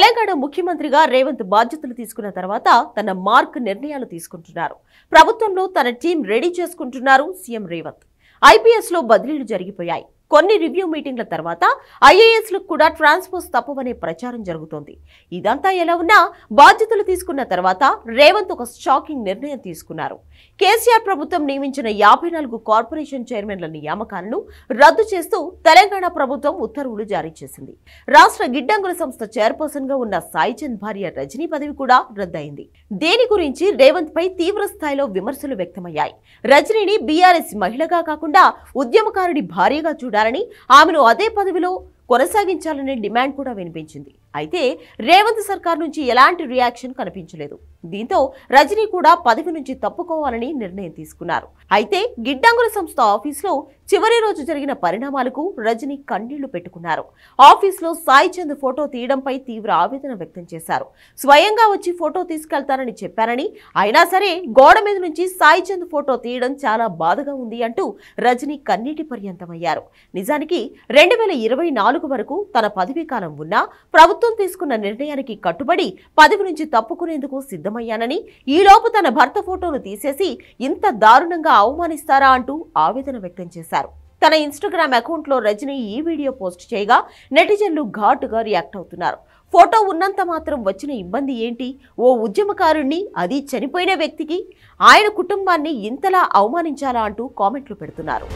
తెలంగాణ ముఖ్యమంత్రిగా రేవంత్ బాధ్యతలు తీసుకున్న తర్వాత తన మార్క్ నిర్ణయాలు తీసుకుంటున్నారు. ప్రభుత్వంలో తన టీం రెడీ చేసుకుంటున్నారు సీఎం రేవంత్. ఐపీఎస్లో బదిలీలు జరిగిపోయాయి. కొన్ని రివ్యూ మీటింగ్ల తర్వాత ఐఏఎస్లకు కూడా ట్రాన్స్పోజ్ తప్పవనే ప్రచారం జరుగుతోంది. ఇదంతా ఎలా ఉన్నా బాధ్యతలు తీసుకున్న తర్వాత రేవంత్ ఒక షాకింగ్ నిర్ణయం తీసుకున్నారు. కేసీఆర్ ప్రభుత్వం నియమించిన యాభై నాలుగు కార్పొరేషన్ చైర్మన్ల నియామకాలను రద్దు చేస్తూ తెలంగాణ ప్రభుత్వం ఉత్తర్వులు జారీ చేసింది. రాష్ట్ర గిడ్డంగుల సంస్థ చైర్పర్సన్గా ఉన్న సాయిచంద్ భార్య రజనీ పదవి కూడా రద్దయింది. దీని గురించి రేవంత్ పై తీవ్ర స్థాయిలో విమర్శలు వ్యక్తమయ్యాయి. రజనీని బీఆర్ఎస్ మహిళగా కాకుండా ఉద్యమకారుడి భార్యగా చూడాలని ఆమెను అదే పదవిలో కొనసాగించాలనే డిమాండ్ కూడా వినిపించింది. అయితే రేవంత్ సర్కార్ నుంచి ఎలాంటి రియాక్షన్ కనిపించలేదు. దీంతో రజనీ కూడా పదవి నుంచి తప్పుకోవాలని నిర్ణయం తీసుకున్నారు. అయితే గిడ్డంగుల సంస్థ ఆఫీసులో చివరి రోజు జరిగిన పరిణామాలకు రజనీ కన్నీళ్ళు పెట్టుకున్నారు. ఆఫీసులో సాయి చంద్ ఫోటో తీయడంపై తీవ్ర ఆవేదన వ్యక్తం చేశారు. స్వయంగా వచ్చి ఫోటో తీసుకెళ్తానని చెప్పారని అయినా సరే గోడ మీద నుంచి సాయి చంద్ ఫోటో తీయడం చాలా బాధగా ఉంది అంటూ రజనీ కన్నీటి పర్యంతమయ్యారు. నిజానికి రెండు వేల ఇరవై నాలుగు వరకు తన పదవీ కాలం ఉన్నా ప్రభుత్వం తీసుకున్న నిర్ణయానికి కట్టుబడి పదవి నుంచి తప్పుకునేందుకు సిద్ధం సిద్ధమయ్యానని ఈలోపు తన భర్త ఫోటోను తీసేసి ఇంత దారుణంగా అవమానిస్తారా అంటూ ఆవేదన వ్యక్తం చేశారు. తన ఇన్స్టాగ్రామ్ అకౌంట్లో రజని ఈ వీడియో పోస్ట్ చేయగా నెటిజన్లు ఘాటుగా రియాక్ట్ అవుతున్నారు. ఫోటో ఉన్నంత మాత్రం వచ్చిన ఇబ్బంది ఏంటి? ఓ ఉద్యమకారుణ్ణి అది చనిపోయిన వ్యక్తికి ఆయన కుటుంబాన్ని ఇంతలా అవమానించాలా అంటూ కామెంట్లు పెడుతున్నారు.